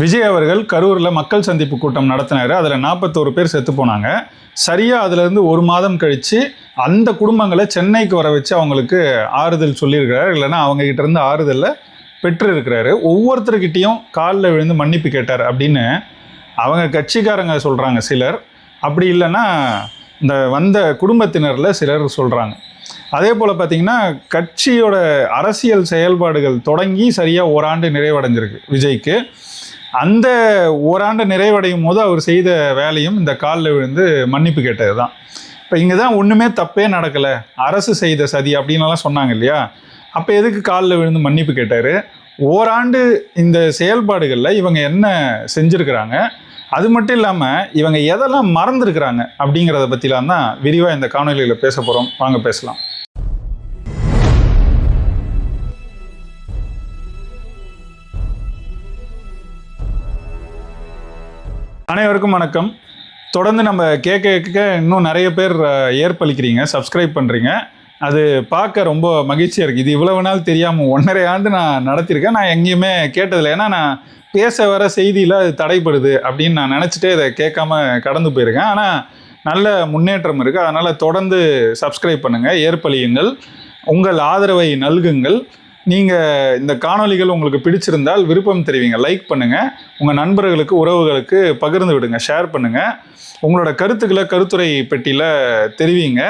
விஜய் அவர்கள் கரூரில் மக்கள் சந்திப்பு கூட்டம் நடத்தினார். அதில் நாற்பத்தோரு பேர் செத்து போனாங்க. சரியாக அதுலேருந்து ஒரு மாதம் கழித்து அந்த குடும்பங்களை சென்னைக்கு வர வச்சு அவங்களுக்கு ஆறுதல் சொல்லியிருக்கிறார். இல்லைன்னா அவங்ககிட்ட இருந்து ஆறுதலை பெற்று ஒவ்வொருத்தர்கிட்டையும் காலில் விழுந்து மன்னிப்பு கேட்டார் அப்படின்னு அவங்க கட்சிக்காரங்க சொல்கிறாங்க சிலர். அப்படி இல்லைன்னா இந்த வந்த குடும்பத்தினரில் சிலர் சொல்கிறாங்க அதே போல் பார்த்திங்கன்னா கட்சியோட அரசியல் செயல்பாடுகள் தொடங்கி சரியாக ஓராண்டு நிறைவடைஞ்சிருக்கு விஜய்க்கு. அந்த ஓராண்டு நிறைவடையும் போது அவர் செய்த வேலையும் இந்த காலில் விழுந்து மன்னிப்பு கேட்டது தான் இப்போ இங்கே தான் ஒன்றுமே தப்பே நடக்கலை. அரசு செய்த சதி அப்படின்லாம் சொன்னாங்க இல்லையா? அப்போ எதுக்கு காலில் விழுந்து மன்னிப்பு கேட்டார்? ஓராண்டு இந்த செயல்பாடுகளில் இவங்க என்ன செஞ்சுருக்கிறாங்க? அது மட்டும் இல்லாமல் இவங்க எதெல்லாம் மறந்துருக்கிறாங்க அப்படிங்கிறத பற்றிலாம் தான் விரிவாக இந்த காணொலியில் பேச போகிறோம் வாங்க பேசலாம். அனைவருக்கும் வணக்கம். தொடர்ந்து நம்ம கேட்க கேட்க இன்னும் நிறைய பேர் ஏற்பளிக்கிறீங்க சப்ஸ்கிரைப் பண்ணுறீங்க அது பார்க்க ரொம்ப மகிழ்ச்சியாக இருக்குது இது இவ்வளவு நாள் தெரியாமல் ஒன்றரை ஆண்டு நான் நடத்தியிருக்கேன் நான் எங்கேயுமே கேட்டதில்லை. ஏன்னா நான் பேச வர செய்தியில் அது தடைப்படுது அப்படின்னு நான் நினச்சிட்டே இதை கேட்காம கடந்து போயிருக்கேன். ஆனால் நல்ல முன்னேற்றம் இருக்குது அதனால் தொடர்ந்து சப்ஸ்கிரைப் பண்ணுங்கள் ஏற்பளியுங்கள் உங்கள் ஆதரவை நல்குங்கள். நீங்கள் இந்த காணொளிகள் உங்களுக்கு பிடிச்சிருந்தால் விருப்பம் தெரிவிங்க லைக் பண்ணுங்கள் உங்கள் நண்பர்களுக்கு உறவுகளுக்கு பகிர்ந்து விடுங்க ஷேர் பண்ணுங்கள் உங்களோட கருத்துக்களை கருத்துரை பெட்டியில் தெரிவிங்க.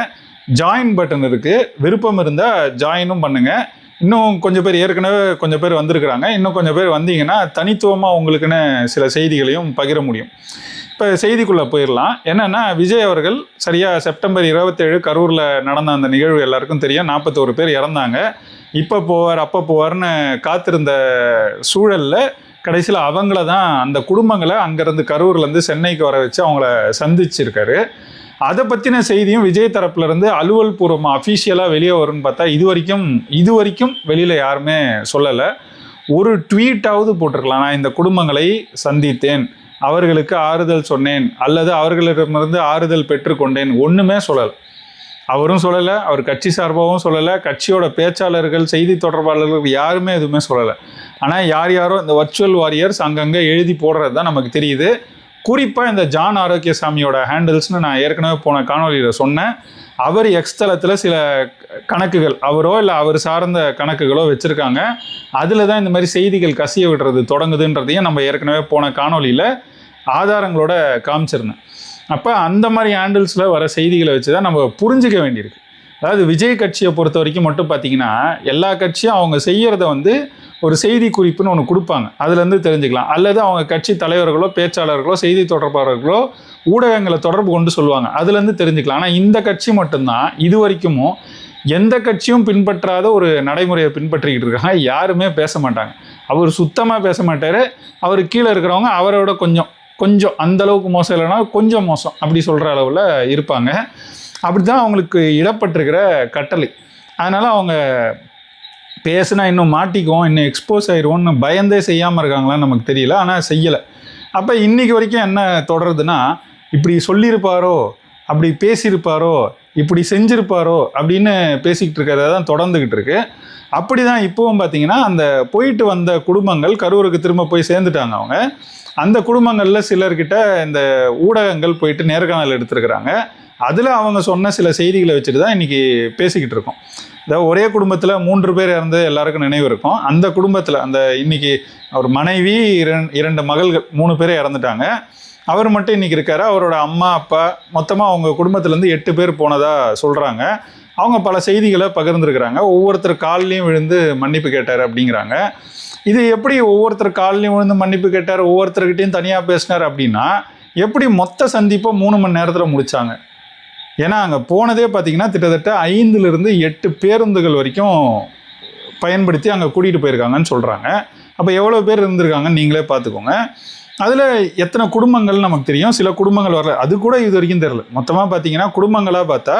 ஜாயின் பட்டன் இருக்குது விருப்பம் இருந்தால் ஜாயினும் பண்ணுங்கள் இன்னும் கொஞ்சம் பேர் ஏற்கனவே கொஞ்சம் பேர் வந்திருக்கிறாங்க. இன்னும் கொஞ்சம் பேர் வந்தீங்கன்னா தனித்துவமாக உங்களுக்குன்னு சில செய்திகளையும் பகிர முடியும். இப்போ செய்திக்குள்ளே போயிடலாம் என்னென்னா விஜய் அவர்கள் சரியாக செப்டம்பர் இருபத்தேழு கரூரில் நடந்த அந்த நிகழ்வு எல்லாருக்கும் தெரியும். நாற்பத்தோரு பேர் இறந்தாங்க. இப்போ போவார் அப்போ போவார்னு காத்திருந்த சூழலில் கடைசியில் அவங்கள தான் அந்த குடும்பங்களை அங்கேருந்து கரூர்லேருந்து சென்னைக்கு வர வச்சு அவங்கள சந்திச்சிருக்காரு. அதை பற்றின செய்தியும் விஜய் தரப்புலேருந்து அலுவல் பூர்வமாக அஃபீஷியலாக வெளியே வரும்னு பார்த்தா இது வரைக்கும் இது வரைக்கும் வெளியில் யாருமே சொல்லலை. ஒரு ட்வீட்டாவது போட்டிருக்கலாம். நான் இந்த குடும்பங்களை சந்தித்தேன். அவர்களுக்கு ஆறுதல் சொன்னேன் அல்லது அவர்களிடமிருந்து ஆறுதல் பெற்றுக்கொண்டேன். ஒன்றுமே சொல்லலை. அவரும் சொல்லலை அவர் கட்சி சார்பாகவும் சொல்லலை கட்சியோட பேச்சாளர்கள் செய்தி தொடர்பாளர்கள் யாருமே எதுவுமே சொல்லலை. ஆனால் யார் யாரோ இந்த வர்ச்சுவல் வாரியர்ஸ் அங்கங்கே எழுதி போடுறது தான் நமக்கு தெரியுது. குறிப்பாக இந்த ஜான் ஆரோக்கியசாமியோட ஹேண்டில்ஸ்னு நான் ஏற்கனவே போன காணொலியில் சொன்னேன். அவர் எக்ஸ்தலத்தில் சில கணக்குகள் அவரோ இல்லை அவர் சார்ந்த கணக்குகளோ வச்சுருக்காங்க. அதில் தான் இந்த மாதிரி செய்திகள் கசிய விடுறது தொடங்குதுன்றதையும் நம்ம ஏற்கனவே போன காணொலியில் ஆதாரங்களோட காமிச்சிருந்தேன். அப்போ அந்த மாதிரி ஹேண்டில்ஸில் வர செய்திகளை வச்சு தான் நம்ம புரிஞ்சுக்க வேண்டியிருக்கு. அதாவது விஜய் கட்சியை பொறுத்த வரைக்கும் மட்டும் பார்த்தீங்கன்னா எல்லா கட்சியும் அவங்க செய்கிறத வந்து ஒரு செய்தி குறிப்புன்னு ஒன்று கொடுப்பாங்க. அதுலேருந்து தெரிஞ்சுக்கலாம். அல்லது அவங்க கட்சி தலைவர்களோ பேச்சாளர்களோ செய்தி தொடர்பாளர்களோ ஊடகங்களை தொடர்பு கொண்டு சொல்லுவாங்க. அதுலேருந்து தெரிஞ்சுக்கலாம். ஆனால் இந்த கட்சி மட்டும்தான் இது வரைக்கும் எந்த கட்சியும் பின்பற்றாத ஒரு நடைமுறையை பின்பற்றிக்கிட்டு இருக்காங்க. யாருமே பேச மாட்டாங்க. அவர் சுத்தமாக பேச மாட்டார். அவர் கீழே இருக்கிறவங்க அவரோட கொஞ்சம் கொஞ்சம் அந்தளவுக்கு மோசம் இல்லைனா கொஞ்சம் மோசம். அப்படி சொல்கிற அளவில் இருப்பாங்க. அப்படி தான் அவங்களுக்கு இடப்பட்டிருக்கிற கட்டளை. அதனால் அவங்க பேசுனா இன்னும் மாட்டிக்குவோம் இன்னும் எக்ஸ்போஸ் ஆயிடுவோம்னு பயந்தே செய்யாமல் இருக்காங்களான்னு நமக்கு தெரியல ஆனால் செய்யலை. அப்போ இன்னைக்கு வரைக்கும் என்ன தொடருதுன்னா இப்படி சொல்லியிருப்பாரோ அப்படி பேசியிருப்பாரோ இப்படி செஞ்சுருப்பாரோ அப்படின்னு பேசிக்கிட்டு இருக்கிறத தான் தொடர்ந்துக்கிட்டு இருக்கு. அப்படி தான் இப்போவும் பார்த்தீங்கன்னா அந்த போயிட்டு வந்த குடும்பங்கள் கரூருக்கு திரும்ப போய் சேர்ந்துட்டாங்க அவங்க. அந்த குடும்பங்களில் சிலர்கிட்ட இந்த ஊடகங்கள் போயிட்டு நேர்காணல் எடுத்திருக்கிறாங்க. அதில் அவங்க சொன்ன சில செய்திகளை வச்சுட்டு தான் இன்றைக்கி பேசிக்கிட்டு இருக்கோம். அதாவது ஒரே குடும்பத்தில் மூன்று பேர் இறந்து எல்லாருக்கும் நினைவு இருக்கும். அந்த குடும்பத்தில் அந்த இன்னைக்கு அவர் மனைவி இரண்டு இரண்டு மகள்கள் மூணு பேரே இறந்துட்டாங்க. அவர் மட்டும் இன்றைக்கி இருக்காரு. அவரோட அம்மா அப்பா மொத்தமாக அவங்க குடும்பத்துலேருந்து எட்டு பேர் போனதாக சொல்கிறாங்க அவங்க பல செய்திகளை பகிர்ந்துருக்கிறாங்க. ஒவ்வொருத்தர் கால்லையும் விழுந்து மன்னிப்பு கேட்டார் அப்படிங்கிறாங்க. இது எப்படி ஒவ்வொருத்தர் கால்லையும் விழுந்து மன்னிப்பு கேட்டார்? ஒவ்வொருத்தர்கிட்டையும் தனியாக பேசினார் அப்படின்னா எப்படி மொத்த சந்திப்பை மூணு மணி நேரத்தில் முடித்தாங்க ஏன்னா அங்கே போனதே பார்த்தீங்கன்னா கிட்டத்தட்ட ஐந்துலேருந்து எட்டு பேருந்துகள் வரைக்கும் பயன்படுத்தி அங்கே கூட்டிகிட்டு போயிருக்காங்கன்னு சொல்கிறாங்க அப்போ எவ்வளோ பேர் இருந்திருக்காங்கன்னு நீங்களே பார்த்துக்கோங்க அதில் எத்தனை குடும்பங்கள் நமக்கு தெரியும். சில குடும்பங்கள் வரல. அது கூட இது வரைக்கும் தெரில மொத்தமாக பார்த்தீங்கன்னா குடும்பங்களாக பார்த்தா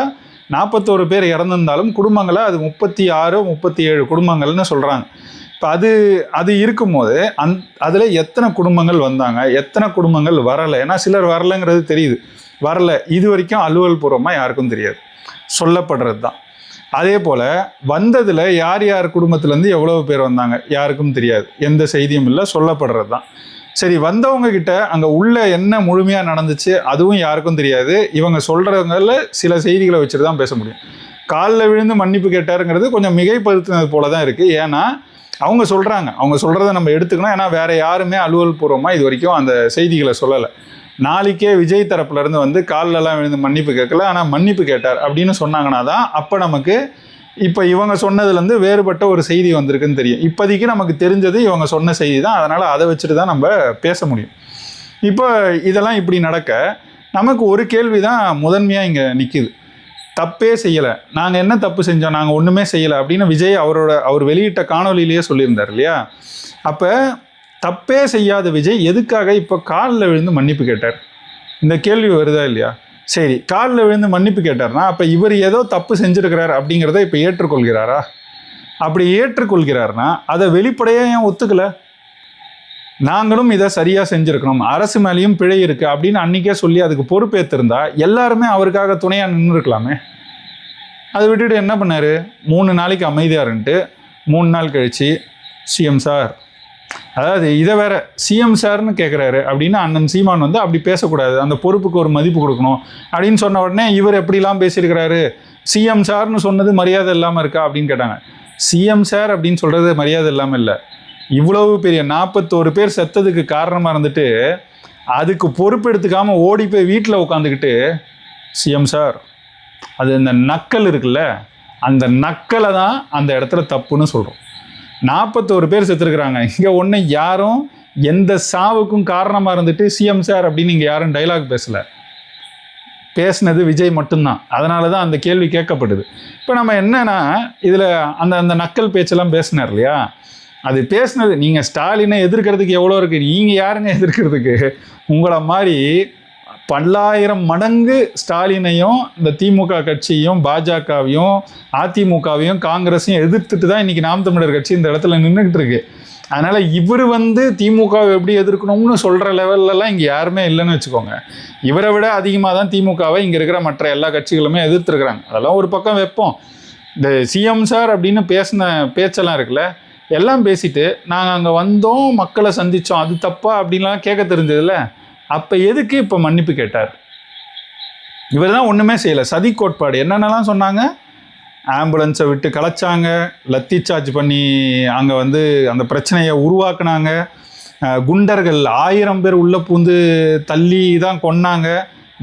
நாற்பத்தோரு பேர் இறந்துருந்தாலும் குடும்பங்களாக அது முப்பத்தி ஆறு முப்பத்தி ஏழு குடும்பங்கள்னு சொல்கிறாங்க இப்போ அது அது இருக்கும்போது அந் அதில் எத்தனை குடும்பங்கள் வந்தாங்க? எத்தனை குடும்பங்கள் வரலை? ஏன்னா சிலர் வரலைங்கிறது தெரியுது. வரல. இது வரைக்கும் அலுவல் பூர்வமாக யாருக்கும் தெரியாது. சொல்லப்படுறது தான் அதே போல் வந்ததில் யார் யார் குடும்பத்துலேருந்து எவ்வளோ பேர் வந்தாங்க யாருக்கும் தெரியாது. எந்த செய்தியும் இல்லை சொல்லப்படுறது தான் சரி வந்தவங்க கிட்ட அங்கே உள்ள என்ன முழுமையாக நடந்துச்சு அதுவும் யாருக்கும் தெரியாது. இவங்க சொல்கிறவங்கள சில செய்திகளை வச்சுட்டு தான் பேச முடியும். காலில் விழுந்து மன்னிப்பு கேட்டாருங்கிறது கொஞ்சம் மிகைப்படுத்தினது போல தான் இருக்குது ஏன்னா அவங்க சொல்கிறாங்க அவங்க சொல்கிறத நம்ம எடுத்துக்கணும். ஏன்னா வேறு யாருமே அலுவல் பூர்வமாக இது வரைக்கும் அந்த செய்திகளை சொல்லலை. நாளைக்கே விஜய் தரப்புலேருந்து வந்து கால்லலாம் விழுந்து மன்னிப்பு கேட்கல. ஆனால் மன்னிப்பு கேட்டார் அப்படின்னு சொன்னாங்கன்னா தான் அப்போ நமக்கு இப்போ இவங்க சொன்னதுலேருந்து வேறுபட்ட ஒரு செய்தி வந்திருக்குன்னு தெரியும். இப்போதைக்கு நமக்கு தெரிஞ்சது இவங்க சொன்ன செய்தி தான். அதனால் அதை வச்சுட்டு தான் நம்ம பேச முடியும். இப்போ இதெல்லாம் இப்படி நடக்க நமக்கு ஒரு கேள்வி தான் முதன்மையாக இங்கே நிற்கிது தப்பே செய்யலை. நாங்கள் என்ன தப்பு செஞ்சோம் நாங்கள் ஒன்றுமே செய்யலை அப்படின்னு விஜய் அவரோட அவர் வெளியிட்ட காணொலியிலேயே சொல்லியிருந்தார் இல்லையா? அப்போ தப்பே செய்யாத விஜய் எதுக்காக இப்போ காலில் விழுந்து மன்னிப்பு கேட்டார்? இந்த கேள்வி வருதா இல்லையா? சரி காலில் விழுந்து மன்னிப்பு கேட்டார்னா அப்போ இவர் ஏதோ தப்பு செஞ்சுருக்கிறார் அப்படிங்கிறத இப்போ ஏற்றுக்கொள்கிறாரா? அப்படி ஏற்றுக்கொள்கிறார்னா அதை வெளிப்படையாக ஏன் ஒத்துக்கலை? நாங்களும் இதை சரியாக செஞ்சுருக்கணும். அரசு மேலேயும் பிழை இருக்குது அப்படின்னு அன்றைக்கே சொல்லி அதுக்கு பொறுப்பேற்றிருந்தா எல்லாருமே அவருக்காக துணையாக நின்றுருக்கலாமே அதை விட்டுட்டு என்ன பண்ணார்? மூணு நாளைக்கு அமைதியாக இருந்துட்டு மூணு நாள் கழித்து சிஎம் சார். அதாவது இதை வேற சிஎம் சார்னு கேட்குறாரு அப்படின்னு அண்ணன் சீமான் வந்து அப்படி பேசக்கூடாது. அந்த பொறுப்புக்கு ஒரு மதிப்பு கொடுக்கணும் அப்படின்னு சொன்ன உடனே இவர் எப்படிலாம் பேசியிருக்கிறாரு? சிஎம் சார்னு சொன்னது மரியாதை இல்லாமல் இருக்கா அப்படின்னு கேட்டாங்க. சிஎம் சார் அப்படின்னு சொல்கிறது மரியாதை இல்லாமல் இல்லை. இவ்வளவு பெரிய நாற்பத்தோரு பேர் செத்ததுக்கு காரணமாக இருந்துட்டு அதுக்கு பொறுப்பெடுத்துக்காமல் ஓடி போய் வீட்டில் உட்காந்துக்கிட்டு சிஎம் சார் அது இந்த நக்கல் இருக்குல்ல அந்த நக்கலை தான் அந்த இடத்துல தப்புன்னு சொல்கிறோம் நாற்பத்தோரு பேர் செத்துருக்குறாங்க. இங்கே ஒன்று யாரும் எந்த சாவுக்கும் காரணமாக இருந்துட்டு சிஎம் சார் அப்படின்னு இங்கே யாரும் டைலாக் பேசலை. பேசினது விஜய் மட்டும்தான். அதனால தான் அந்த கேள்வி கேட்கப்படுது. இப்போ நம்ம என்னென்னா இதில் அந்த அந்த நக்கல் பேச்செல்லாம் பேசினார் இல்லையா? அது பேசினது நீங்கள் ஸ்டாலினை எதிர்க்கிறதுக்கு எவ்வளோ இருக்குது நீங்கள் யாருங்க எதிர்க்கிறதுக்கு? உங்களை மாதிரி பல்லாயிரம் மடங்கு ஸ்டாலினையும் இந்த திமுக கட்சியும் பாஜகவையும் அதிமுகவையும் காங்கிரஸையும் எதிர்த்துட்டு தான் இன்றைக்கி நாம் தமிழர் கட்சி இந்த இடத்துல நின்றுக்கிட்டு இருக்கு. அதனால் இவர் வந்து திமுகவை எப்படி எதிர்க்கணும்னு சொல்கிற லெவல்லலாம் இங்கே யாருமே இல்லைன்னு வச்சுக்கோங்க. இவரை விட அதிகமாக தான் திமுகவை இங்கே இருக்கிற மற்ற எல்லா கட்சிகளுமே எதிர்த்துருக்குறாங்க. அதெல்லாம் ஒரு பக்கம் வைப்போம். இந்த சிஎம் சார் அப்படின்னு பேசின பேச்செல்லாம் இருக்குல்ல எல்லாம் பேசிட்டு நாங்கள் அங்கே வந்தோம் மக்களை சந்தித்தோம் அது தப்பா அப்படின்லாம் கேட்க தெரிஞ்சதில்ல? அப்போ எதுக்கு இப்போ மன்னிப்பு கேட்டார்? இவர் தான் ஒன்றுமே செய்யலை. சதி கோட்பாடு. என்னென்னலாம் சொன்னாங்க? ஆம்புலன்ஸை விட்டு கலைச்சாங்க. லத்தி சார்ஜ் பண்ணி அங்கே வந்து அந்த பிரச்சனையை உருவாக்குனாங்க. குண்டர்கள் ஆயிரம் பேர் உள்ளே பூந்து தள்ளி தான் கொன்னாங்க.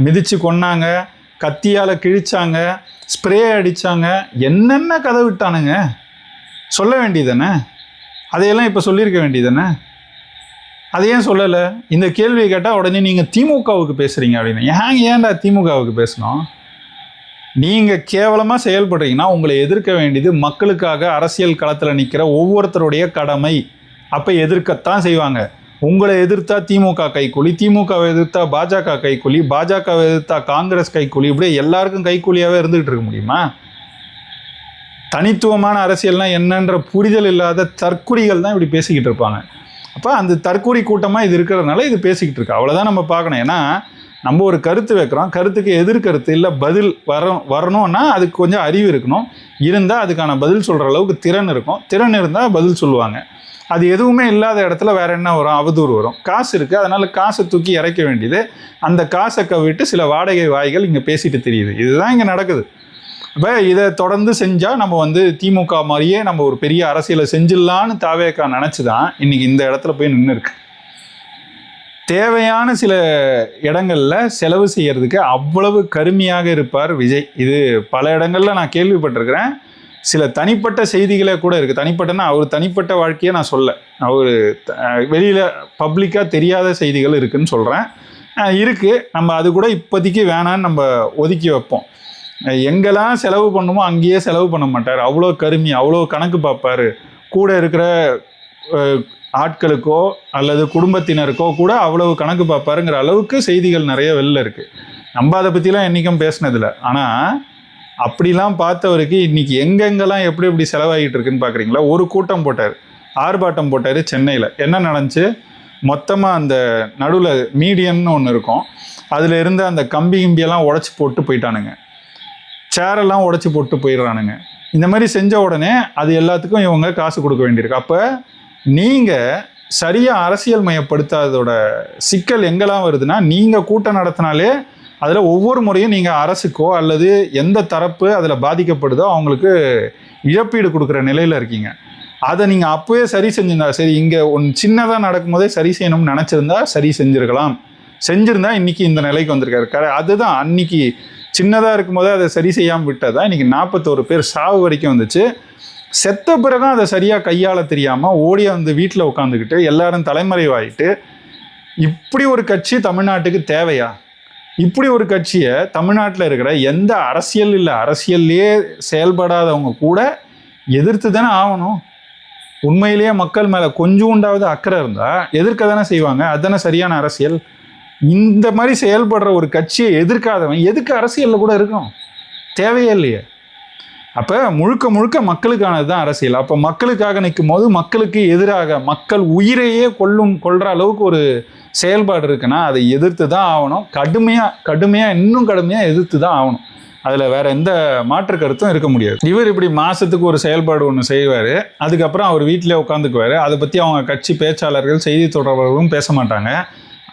மிதித்து கொன்னாங்க. கத்தியால் கிழிச்சாங்க. ஸ்ப்ரே அடித்தாங்க என்னென்ன கதை விட்டானுங்க? சொல்ல வேண்டியதானே அதையெல்லாம் இப்போ சொல்லியிருக்க வேண்டியதானே அதை ஏன் சொல்லலை? இந்த கேள்வியை கேட்டால் உடனே நீங்கள் திமுகவுக்கு பேசுகிறீங்க அப்படின்னு. ஏன் ஏன்டா திமுகவுக்கு பேசணும்? நீங்கள் கேவலமாக செயல்படுறீங்கன்னா உங்களை எதிர்க்க வேண்டியது மக்களுக்காக அரசியல் களத்தில் நிற்கிற ஒவ்வொருத்தருடைய கடமை. அப்போ எதிர்க்கத்தான் செய்வாங்க. உங்களை எதிர்த்தா திமுக கைக்கூலி திமுகவை எதிர்த்தா பாஜக கைக்கூலி பாஜகவை எதிர்த்தா காங்கிரஸ் கைக்கூலி இப்படியே எல்லாருக்கும் கைக்கூலியாகவே இருந்துகிட்டு இருக்க முடியுமா? தனித்துவமான அரசியல்னால் என்னன்ற புரிதல் இல்லாத தற்குறிகள் தான் இப்படி பேசிக்கிட்டு இருப்பாங்க. அப்போ அந்த தற்குறி கூட்டமாக இது இருக்கிறதுனால இது பேசிக்கிட்டு இருக்கு. அவ்வளோதான் நம்ம பார்க்கணும். ஏன்னா நம்ம ஒரு கருத்து வைக்கிறோம். கருத்துக்கு எதிர்கருத்து இல்லை பதில் வர வரணும்னா அதுக்கு கொஞ்சம் அறிவு இருக்கணும். இருந்தால் அதுக்கான பதில் சொல்கிற அளவுக்கு திறன் இருக்கும். திறன் இருந்தால் பதில் சொல்லுவாங்க. அது எதுவுமே இல்லாத இடத்துல வேற என்ன வரும்? அவதூறு வரும். காசு இருக்குது அதனால் காசை தூக்கி இறைக்க வேண்டியது அந்த காசை கவிட்டு சில வாடகை வாய்கள் இங்கே பேசிட்டு தெரியுது. இதுதான் இங்கே நடக்குது. இப்போ இதை தொடர்ந்து செஞ்சால் நம்ம வந்து திமுக மாதிரியே நம்ம ஒரு பெரிய அரசியலை செஞ்சிடலான்னு தாவேக்கா நினச்சி தான் இன்றைக்கி இந்த இடத்துல போய் நின்று இருக்கு தேவையான சில இடங்களில் செலவு செய்கிறதுக்கு அவ்வளவு கருமையாக இருப்பார் விஜய். இது பல இடங்களில் நான் கேள்விப்பட்டிருக்கிறேன். சில தனிப்பட்ட செய்திகளே கூட இருக்குது தனிப்பட்டனா அவர் தனிப்பட்ட வாழ்க்கையை நான் சொல்ல. அவர் வெளியில் பப்ளிக்காக தெரியாத செய்திகள் இருக்குதுன்னு சொல்கிறேன் இருக்குது நம்ம அது கூட இப்போதைக்கு வேணான்னு நம்ம ஒதுக்கி வைப்போம். எங்கெல்லாம் செலவு பண்ணுமோ அங்கேயே செலவு பண்ண மாட்டார். அவ்வளோ கருமி அவ்வளோ கணக்கு பார்ப்பாரு. கூட இருக்கிற ஆட்களுக்கோ அல்லது குடும்பத்தினருக்கோ கூட அவ்வளவு கணக்கு பார்ப்பாருங்கிற அளவுக்கு செய்திகள் நிறைய வெளில இருக்குது நம்ம அதை பற்றிலாம் என்றைக்கும் பேசினதில்ல. ஆனால் அப்படிலாம் பார்த்தவருக்கு இன்றைக்கி எங்கெங்கெல்லாம் எப்படி எப்படி செலவாகிட்டு இருக்குன்னு பார்க்குறீங்களா? ஒரு கூட்டம் போட்டார். ஆர்ப்பாட்டம் போட்டார் சென்னையில். என்ன நடந்துச்சு? மொத்தமாக அந்த நடுவில் மீடியன்னு ஒன்று இருக்கும். அதில் இருந்து அந்த கம்பி கிம்பியெல்லாம் உடச்சி போட்டு போயிட்டானுங்க. சேரெல்லாம் உடச்சி போட்டு போயிடுறானுங்க. இந்த மாதிரி செஞ்ச உடனே அது எல்லாத்துக்கும் இவங்க காசு கொடுக்க வேண்டியிருக்கு. அப்போ நீங்கள் சரியாக அரசியல் மயப்படுத்தாததோட சிக்கல் எங்கெல்லாம் வருதுன்னா நீங்கள் கூட்டம் நடத்தினாலே அதில் ஒவ்வொரு முறையும் நீங்கள் அரசுக்கோ அல்லது எந்த தரப்பு அதில் பாதிக்கப்படுதோ அவங்களுக்கு இழப்பீடு கொடுக்குற நிலையில் இருக்கீங்க. அதை நீங்கள் அப்போவே சரி செஞ்சிருந்தா சரி இங்கே ஒன் சின்னதாக நடக்கும்போதே சரி செய்யணும்னு நினச்சிருந்தா சரி செஞ்சுருக்கலாம். செஞ்சுருந்தா இன்றைக்கி இந்த நிலைக்கு வந்திருக்காரு. கர அதுதான் அன்னைக்கு சின்னதாக இருக்கும்போதே அதை சரி செய்யாமல் விட்டதா? இன்றைக்கி நாற்பத்தோரு பேர் சாவு வரைக்கும் வந்துச்சு. செத்த பிறகும் அதை சரியாக கையாள தெரியாமல் ஓடி வந்து வீட்டில் உட்காந்துக்கிட்டு எல்லாரும் தலைமறைவாயிட்டு இப்படி ஒரு கட்சி தமிழ்நாட்டுக்கு தேவையா? இப்படி ஒரு கட்சியை தமிழ்நாட்டில் இருக்கிற எந்த அரசியல் இல்லை அரசியல்லையே செயல்படாதவங்க கூட எதிர்த்து தானே ஆகணும். உண்மையிலேயே மக்கள் மேலே கொஞ்சோண்டாவது அக்கறை இருந்தால் எதிர்க்க தானே செய்வாங்க. அதுதானே சரியான அரசியல்? இந்த மாதிரி செயல்படுற ஒரு கட்சியை எதிர்க்காதவன் எதுக்கு அரசியலில் கூட இருக்கும் தேவையே இல்லையே. அப்போ முழுக்க முழுக்க மக்களுக்கானது தான் அரசியல். அப்போ மக்களுக்காக நிற்கும் போது மக்களுக்கு எதிராக மக்கள் உயிரையே கொல்லும் கொள்கிற அளவுக்கு ஒரு செயல்பாடு இருக்குன்னா அதை எதிர்த்து தான் ஆகணும். கடுமையாக கடுமையாக இன்னும் கடுமையாக எதிர்த்து தான் ஆகணும். அதில் வேற எந்த மாற்று கருத்தும் இருக்க முடியாது. இவர் இப்படி மாதத்துக்கு ஒரு செயல்பாடு ஒன்று செய்வார். அதுக்கப்புறம் அவர் வீட்டிலே உட்காந்துக்குவார் அதை பற்றி அவங்க கட்சி பேச்சாளர்கள் செய்தி தொடர்பவர்களும் பேச மாட்டாங்க.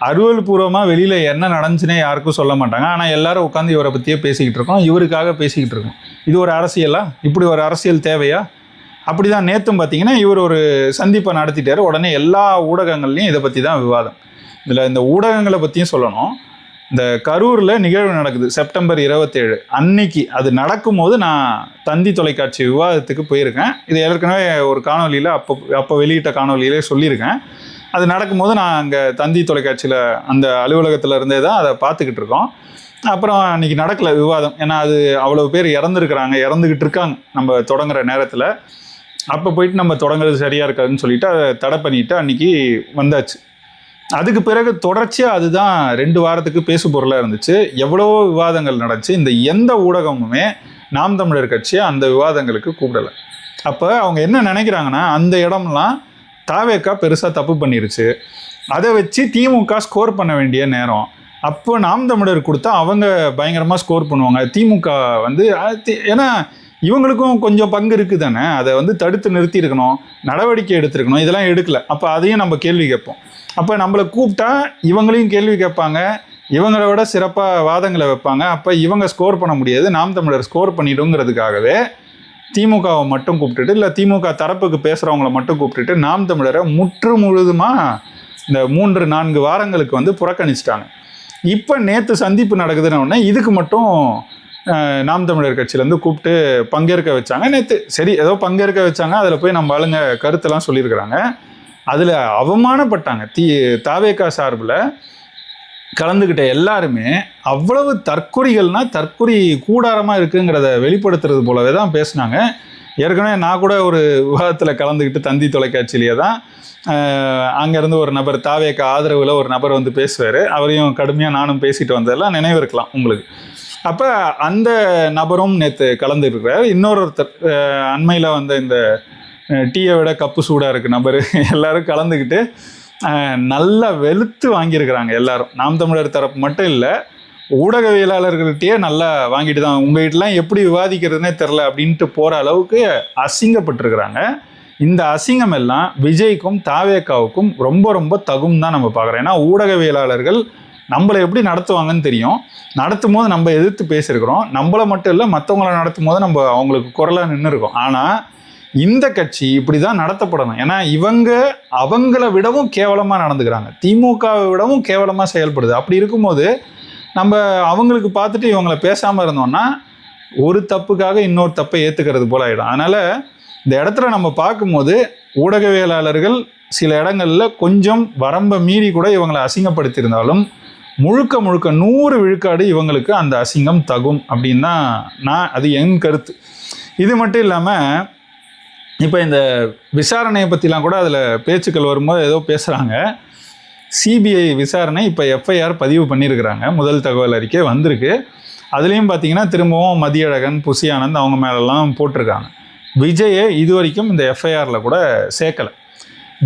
அறுவல் பூர்வமாக வெளியில் என்ன நடந்துச்சுனே யாருக்கும் சொல்ல மாட்டாங்க. ஆனால் எல்லாரும் உட்காந்து இவரை பற்றியே பேசிக்கிட்டு இருக்கோம். இவருக்காக பேசிக்கிட்டு இருக்கோம். இது ஒரு அரசியலா? இப்படி ஒரு அரசியல் தேவையா? அப்படி தான் நேற்றும் பார்த்தீங்கன்னா இவர் ஒரு சந்திப்பை நடத்திட்டார். உடனே எல்லா ஊடகங்கள்லையும் இதை பற்றி தான் விவாதம். இதில் இந்த ஊடகங்களை பற்றியும் சொல்லணும். இந்த கரூரில் நிகழ்வு நடக்குது செப்டம்பர் இருபத்தேழு. அன்னைக்கு அது நடக்கும்போது நான் தந்தி தொலைக்காட்சி விவாதத்துக்கு போயிருக்கேன். இது ஏற்கனவே ஒரு காணொலியில் அப்போ அப்போ வெளியிட்ட காணொலியிலே சொல்லியிருக்கேன். அது நடக்கும்போது நான் அங்கே தந்தி தொலைக்காட்சியில் அந்த அலுவலகத்தில் இருந்தே தான் அதை பார்த்துக்கிட்டு இருக்கோம். அப்புறம் அன்றைக்கி நடக்கல விவாதம். ஏன்னா அது அவ்வளோ பேர் இறந்துருக்குறாங்க இறந்துக்கிட்டு இருக்காங்க நம்ம தொடங்குற நேரத்தில். அப்போ போயிட்டு நம்ம தொடங்குறது சரியாக இருக்காதுன்னு சொல்லிட்டு அதை தடை பண்ணிவிட்டு அன்றைக்கி வந்தாச்சு. அதுக்கு பிறகு தொடர்ச்சியாக அதுதான் ரெண்டு வாரத்துக்கு பேசு பொருளாக இருந்துச்சு. எவ்வளவோ விவாதங்கள் நடந்துச்சு. இந்த எந்த ஊடகமுமே நாம் தமிழர் கட்சியை அந்த விவாதங்களுக்கு கூப்பிடலை. அப்போ அவங்க என்ன நினைக்கிறாங்கன்னா அந்த இடம்லாம் தாவேக்கா பெருசாக தப்பு பண்ணிருச்சு. அதை வச்சு திமுக ஸ்கோர் பண்ண வேண்டிய நேரம். அப்போ நாம் தமிழர் கொடுத்தா அவங்க பயங்கரமாக ஸ்கோர் பண்ணுவாங்க. திமுக வந்து ஏன்னா இவங்களுக்கும் கொஞ்சம் பங்கு இருக்குது தானே அதை வந்து தடுத்து நிறுத்தியிருக்கணும். நடவடிக்கை எடுத்திருக்கணும். இதெல்லாம் எடுக்கல. அப்போ அதையும் நம்ம கேள்வி கேட்போம். அப்போ நம்மளை கூப்பிட்டா இவங்களையும் கேள்வி கேட்பாங்க. இவங்களை விட சிறப்பாக வாதங்களை வைப்பாங்க. அப்போ இவங்க ஸ்கோர் பண்ண முடியாது. நாம் தமிழர் ஸ்கோர் பண்ணிடுங்கிறதுக்காகவே திமுகவை மட்டும் கூப்பிட்டுட்டு இல்லை திமுக தரப்புக்கு பேசுகிறவங்கள மட்டும் கூப்பிட்டுட்டு நாம் தமிழரை முற்று முழுதுமாக இந்த மூன்று நான்கு வாரங்களுக்கு வந்து புறக்கணிச்சிட்டாங்க. இப்போ நேற்று சந்திப்பு நடக்குதுன்னு இதுக்கு மட்டும் நாம் தமிழர் கட்சியிலேருந்து கூப்பிட்டு பங்கேற்க வச்சாங்க. நேற்று சரி ஏதோ பங்கேற்க வச்சாங்க. அதில் போய் நம்ம ஆளுங்க கருத்தெல்லாம் சொல்லியிருக்கிறாங்க. அதில் அவமானப்பட்டாங்க. தி தாவேக்கா சார்பில் கலந்துக்கிட்ட எல்லாருமே அவ்வளவு தற்கொறிகள்னால் தற்குறி கூடாரமாக இருக்குங்கிறத வெளிப்படுத்துறது போலவே தான் பேசுனாங்க. ஏற்கனவே நான் கூட ஒரு விவாதத்தில் கலந்துக்கிட்டு தந்தி தொலைக்காட்சியிலேயே தான் அங்கேருந்து ஒரு நபர் தாவேக்க ஆதரவில் ஒரு நபர் வந்து பேசுவார். அவரையும் கடுமையாக நானும் பேசிட்டு வந்ததெல்லாம் நினைவு இருக்கலாம் உங்களுக்கு. அப்போ அந்த நபரும் நேற்று கலந்துருக்கிறார். இன்னொருத்தர் அண்மையில் வந்த இந்த டீயை விட கப்பு சூடாக இருக்குது நபர். எல்லோரும் கலந்துக்கிட்டு நல்லா வெளுத்து வாங்கியிருக்கிறாங்க எல்லாரும். நாம் தமிழர் தரப்பு மட்டும் இல்லை ஊடகவியலாளர்கள்ட்டையே நல்லா வாங்கிட்டு தான் உங்ககிட்டலாம் எப்படி விவாதிக்கிறதுனே தெரில அப்படின்ட்டு போகிற அளவுக்கு அசிங்கப்பட்டிருக்கிறாங்க. இந்த அசிங்கம் எல்லாம் விஜய்க்கும் தாவேக்காவுக்கும் ரொம்ப ரொம்ப தகும் தான் நம்ம பார்க்குறோம். ஏன்னா ஊடகவியலாளர்கள் நம்மளை எப்படி நடத்துவாங்கன்னு தெரியும். நடத்தும் போது நம்ம எதிர்த்து பேசியிருக்கிறோம். நம்மளை மட்டும் இல்லை மற்றவங்கள நடத்தும் போது நம்ம அவங்களுக்கு குரலாக நின்று இருக்கோம் ஆனால் இந்த கட்சி இப்படி தான் நடத்தப்படணும். ஏன்னா இவங்க அவங்கள விடவும் கேவலமாக நடந்துக்கிறாங்க. திமுகவை விடவும் கேவலமாக செயல்படுது. அப்படி இருக்கும்போது நம்ம அவங்களுக்கு பார்த்துட்டு இவங்கள பேசாமல் இருந்தோம்னா ஒரு தப்புக்காக இன்னொரு தப்பை ஏற்றுக்கிறது போல ஆகிடும் அதனால் இந்த இடத்துல நம்ம பார்க்கும்போது ஊடகவியலாளர்கள் சில இடங்களில் கொஞ்சம் வரம்பை மீறி கூட இவங்களை அசிங்கப்படுத்தியிருந்தாலும் முழுக்க முழுக்க நூறு விழுக்காடு இவங்களுக்கு அந்த அசிங்கம் தகும் அப்படின்னா நான் அது என் கருத்து. இது மட்டும் இல்லாமல் இப்போ இந்த விசாரணையை பற்றிலாம் கூட அதில் பேச்சுக்கள் வரும்போது ஏதோ பேசுகிறாங்க சிபிஐ விசாரணை இப்போ எஃப்ஐஆர் பதிவு பண்ணியிருக்கிறாங்க முதல் தகவல் அறிக்கை வந்திருக்கு. அதுலேயும் பார்த்தீங்கன்னா திரும்பவும் மதியழகன் புசியானந்த் அவங்க மேலெல்லாம் போட்டிருக்காங்க. விஜயை இது வரைக்கும் இந்த எஃப்ஐஆரில் கூட சேர்க்கலை.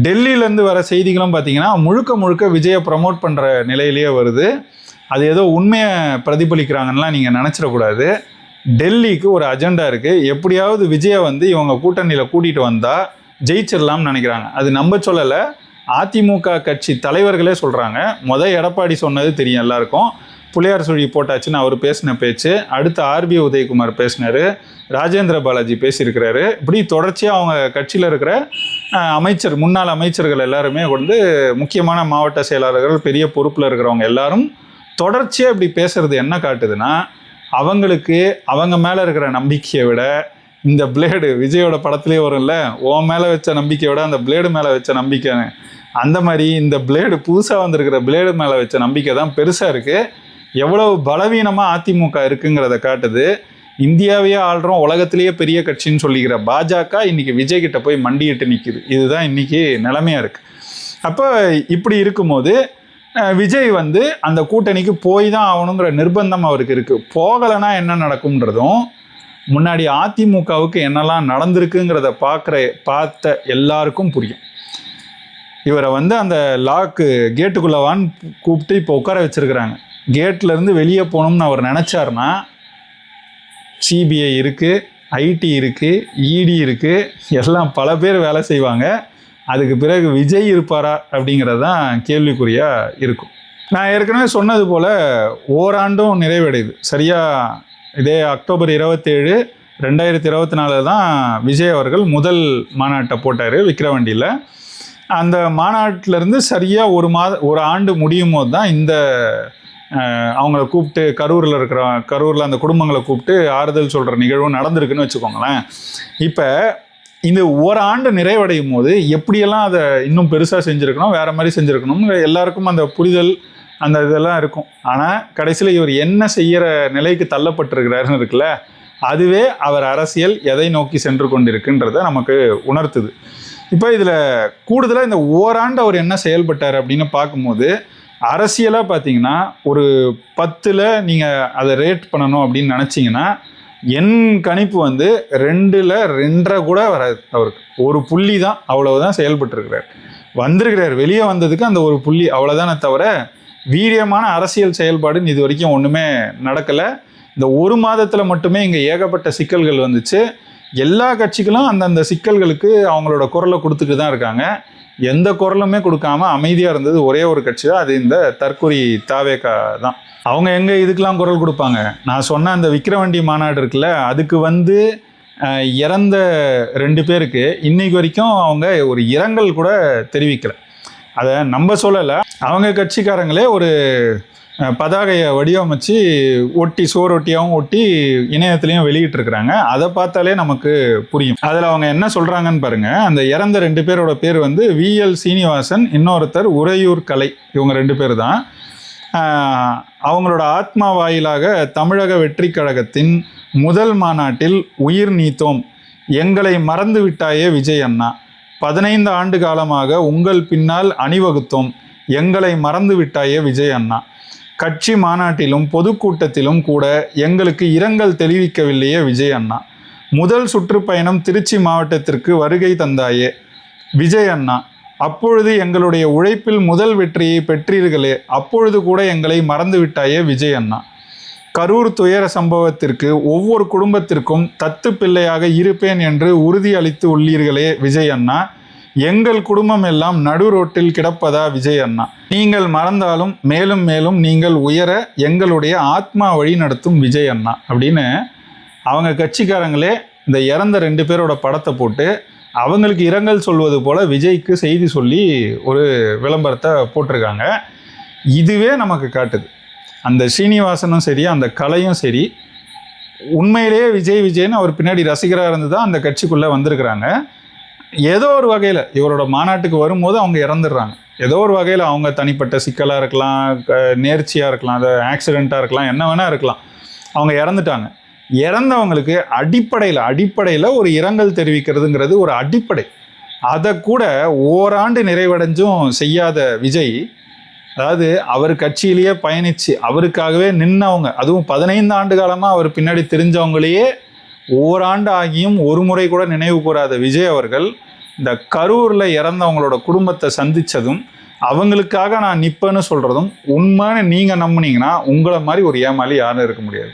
டெல்லியிலேருந்து வர செய்திகளும் பார்த்தீங்கன்னா முழுக்க முழுக்க விஜயை ப்ரமோட் பண்ணுற நிலையிலேயே வருது. அது ஏதோ உண்மையை பிரதிபலிக்கிறாங்கன்னெலாம் நீங்கள் நினச்சிடக்கூடாது. டெல்லிக்கு ஒரு அஜெண்டா இருக்குது எப்படியாவது விஜயை வந்து இவங்க கூட்டணியில் கூட்டிகிட்டு வந்தால் ஜெயிச்சிடலாம்னு நினைக்கிறாங்க. அது நம்ம சொல்லலை. அதிமுக கட்சி தலைவர்களே சொல்கிறாங்க முத எடப்பாடி சொன்னது தெரியும் எல்லாருக்கும். புளியார் சுழி போட்டாச்சுன்னு அவர் பேசின பேச்சு. அடுத்து ஆர்பி உதயகுமார் பேசினாரு. ராஜேந்திர பாலாஜி பேசியிருக்கிறாரு. இப்படி தொடர்ச்சியாக அவங்க கட்சியில் இருக்கிற அமைச்சர் முன்னாள் அமைச்சர்கள் எல்லாருமே வந்து முக்கியமான மாவட்ட செயலாளர்கள் பெரிய பொறுப்பில் இருக்கிறவங்க எல்லாரும் தொடர்ச்சியாக இப்படி பேசுறது என்ன காட்டுதுன்னா அவங்களுக்கு அவங்க மேலே இருக்கிற நம்பிக்கையை விட இந்த பிளேடு விஜயோட படத்துலேயே வரும்ல உன் மேலே வச்ச நம்பிக்கையை விட அந்த பிளேடு மேலே வச்ச நம்பிக்கை அந்த மாதிரி இந்த பிளேடு புதுசாக வந்திருக்கிற பிளேடு மேலே வச்ச நம்பிக்கை தான் பெருசாக இருக்குது எவ்வளவு பலவீனமாக அதிமுக இருக்குங்கிறத காட்டுது. இந்தியாவையே ஆள்றோம் உலகத்திலேயே பெரிய கட்சின்னு சொல்லிக்கிற பாஜக இன்னைக்கு விஜய் கிட்ட போய் மண்டியிட்டு நிற்குது இதுதான் இன்னைக்கு நிலமையாக இருக்குது அப்போ இப்படி இருக்கும்போது விஜய் வந்து அந்த கூட்டணிக்கு போய் தான் ஆகணுங்கிற நிர்பந்தம் அவருக்கு இருக்குது போகலைன்னா என்ன நடக்கும்ன்றதும் முன்னாடி அதிமுகவுக்கு என்னெல்லாம் நடந்திருக்குங்கிறத பார்க்குற பார்த்த எல்லாருக்கும் புரியும். இவரை வந்து அந்த லாக்கு கேட்டுக்குள்ளவான்னு கூப்பிட்டு இப்போ உட்கார வச்சுருக்குறாங்க. கேட்ல இருந்து வெளியே போகணும்னு அவர் நினச்சாருன்னா சிபிஐ இருக்குது ஐடி இருக்குது இடி இருக்குது எல்லாம் பல பேர் வேலை செய்வாங்க. அதுக்கு பிறகு விஜய் இருப்பாரா அப்படிங்கிறது தான் கேள்விக்குறியாக இருக்கும். நான் ஏற்கனவே சொன்னது போல் ஓராண்டும் நிறைவடையுது. சரியாக இதே அக்டோபர் இருபத்தேழு ரெண்டாயிரத்தி இருபத்தி நாலு தான் விஜய் அவர்கள் முதல் மாநாட்டை போட்டார் விக்கிரவண்டியில். அந்த மாநாட்டிலேருந்து சரியாக ஒரு மாத ஒரு ஆண்டு முடியும் போது தான் இந்த அவங்கள கூப்பிட்டு கரூரில் இருக்கிற கரூரில் அந்த குடும்பங்களை கூப்பிட்டு ஆறுதல் சொல்கிற நிகழ்வு நடந்திருக்குன்னு வச்சுக்கோங்களேன். இப்போ இந்த ஒரு ஆண்டு நிறைவடையும் போது எப்படியெல்லாம் அதை இன்னும் பெருசாக செஞ்சுருக்கணும் வேற மாதிரி செஞ்சுருக்கணும் எல்லாருக்கும் அந்த புரிதல் அந்த இதெல்லாம் இருக்கும். ஆனால் கடைசியில் இவர் என்ன செய்கிற நிலைக்கு தள்ளப்பட்டிருக்கிறாருன்னு இருக்குல்ல அதுவே அவர் அரசியல் எதை நோக்கி சென்று கொண்டிருக்குன்றதை நமக்கு உணர்த்துது. இப்போ இதில் கூடுதலாக இந்த ஓராண்டு அவர் என்ன செயல்பட்டார் அப்படின்னு பார்க்கும்போது அரசியலாக பார்த்தீங்கன்னா ஒரு பத்தில் நீங்கள் அதை ரேட் பண்ணணும் அப்படின்னு நினச்சிங்கன்னா என் கணிப்பு வந்து ரெண்டில் ரெண்டரை கூட வராது அவருக்கு. ஒரு புள்ளி தான் அவ்வளவுதான் செயல்பட்டுருக்கிறார். வந்திருக்கிறார். வெளியே வந்ததுக்கு அந்த ஒரு புள்ளி அவ்வளோதானே தவிர வீரியமான அரசியல் செயல்பாடுன்னு இது வரைக்கும் ஒன்றுமே நடக்கலை. இந்த ஒரு மாதத்தில் மட்டுமே இங்கே ஏகப்பட்ட சிக்கல்கள் வந்துச்சு. எல்லா கட்சிகளும் அந்தந்த சிக்கல்களுக்கு அவங்களோட குரலை கொடுத்துட்டு தான் இருக்காங்க. எந்த குரலுமே கொடுக்காம அமைதியாக இருந்தது ஒரே ஒரு கட்சி தான் அது இந்த தற்கொலை தாவேக்கா தான். அவங்க எங்கே இதுக்கெலாம் குரல் கொடுப்பாங்க? நான் சொன்ன அந்த விக்கிரவண்டி மாநாடு இருக்குல்ல அதுக்கு வந்து இறந்த ரெண்டு பேருக்கு இன்னைக்கு வரைக்கும் அவங்க ஒரு இரங்கல் கூட தெரிவிக்கல. அதை நம்ம சொல்லலை. அவங்க கட்சிக்காரங்களே ஒரு பதாகையை வடிவமைச்சு ஒட்டி சுவரொட்டியாகவும் ஒட்டி இணையத்துலேயும் வெளியிட்டிருக்கிறாங்க. அதை பார்த்தாலே நமக்கு புரியும். அதில் அவங்க என்ன சொல்கிறாங்கன்னு பாருங்க. அந்த இறந்த ரெண்டு பேரோட பேர் வந்து விஎல் சீனிவாசன் இன்னொருத்தர் உறையூர் கலை. இவங்க ரெண்டு பேர் தான் அவங்களோட ஆத்மா வாயிலாக தமிழக வெற்றி கழகத்தின் முதல் மாநாட்டில் உயிர் நீத்தோம். எங்களை மறந்து விட்டாயே விஜய் அண்ணா. பதினைந்து ஆண்டு காலமாக உங்கள் பின்னால் அணிவகுத்தோம். எங்களை மறந்து விட்டாயே விஜய் அண்ணா. கட்சி மாநாட்டிலும் பொதுக்கூட்டத்திலும் கூட எங்களுக்கு இரங்கல் தெரிவிக்கவில்லையே விஜய் அண்ணா. முதல் சுற்றுப்பயணம் திருச்சி மாவட்டத்திற்கு வருகை தந்தாயே விஜய் அண்ணா. அப்பொழுது எங்களுடைய உழைப்பில் முதல் வெற்றியை பெற்றீர்களே அப்பொழுது கூட எங்களை மறந்து விட்டாயே விஜய் அண்ணா. கரூர் துயர சம்பவத்திற்கு ஒவ்வொரு குடும்பத்திற்கும் தத்து பிள்ளையாக இருப்பேன் என்று உறுதியளித்து உள்ளீர்களே விஜய் அண்ணா. எங்கள் குடும்பம் எல்லாம் நடு ரோட்டில் கிடப்பதா விஜய் அண்ணா. நீங்கள் மறந்தாலும் மேலும் மேலும் நீங்கள் உயர எங்களுடைய ஆத்மா வழி நடத்தும் விஜய் அண்ணா அப்படின்னு அவங்க கட்சிக்காரங்களே இந்த இறந்த ரெண்டு பேரோட படத்தை போட்டு அவங்களுக்கு இரங்கல் சொல்வது போல் விஜய்க்கு செய்தி சொல்லி ஒரு விளம்பரத்தை போட்டிருக்காங்க. இதுவே நமக்கு காட்டுது. அந்த ஸ்ரீனிவாசனும் சரி அந்த கலையும் சரி உண்மையிலேயே விஜய் விஜய்னு அவர் பின்னாடி ரசிகராக இருந்து தான் அந்த கட்சிக்குள்ளே வந்திருக்கிறாங்க. ஏதோ ஒரு வகையில் இவரோட மாநாட்டுக்கு வரும்போது அவங்க இறந்துடுறாங்க. ஏதோ ஒரு வகையில் அவங்க தனிப்பட்ட சிக்கலாக இருக்கலாம் நேர்ச்சியாக இருக்கலாம் அது ஆக்சிடெண்ட்டாக இருக்கலாம் என்ன வேணால் இருக்கலாம். அவங்க இறந்துட்டாங்க. இறந்தவங்களுக்கு அடிப்படையில் அடிப்படையில் ஒரு இரங்கல் தெரிவிக்கிறதுங்கிறது ஒரு அடிப்படை. அதை கூட ஓராண்டு நிறைவடைஞ்சும் செய்யாத விஜய் அதாவது அவர் கட்சியிலேயே பயணிச்சு அவருக்காகவே நின்னவங்க அதுவும் பதினைந்து ஆண்டு காலமாக அவர் பின்னாடி தெரிஞ்சவங்களையே ஓராண்டு ஆகியும் ஒரு முறை கூட நினைவு கூறாத விஜய் அவர்கள் இந்த கரூரில் இறந்தவங்களோட குடும்பத்தை சந்திச்சதும் அவங்களுக்காக நான் நிற்பேன்னு சொல்கிறதும் உண்மைன்னு நீங்கள் நம்புனீங்கன்னா உங்களை மாதிரி ஒரு ஏமாளி யாரும் இருக்க முடியாது.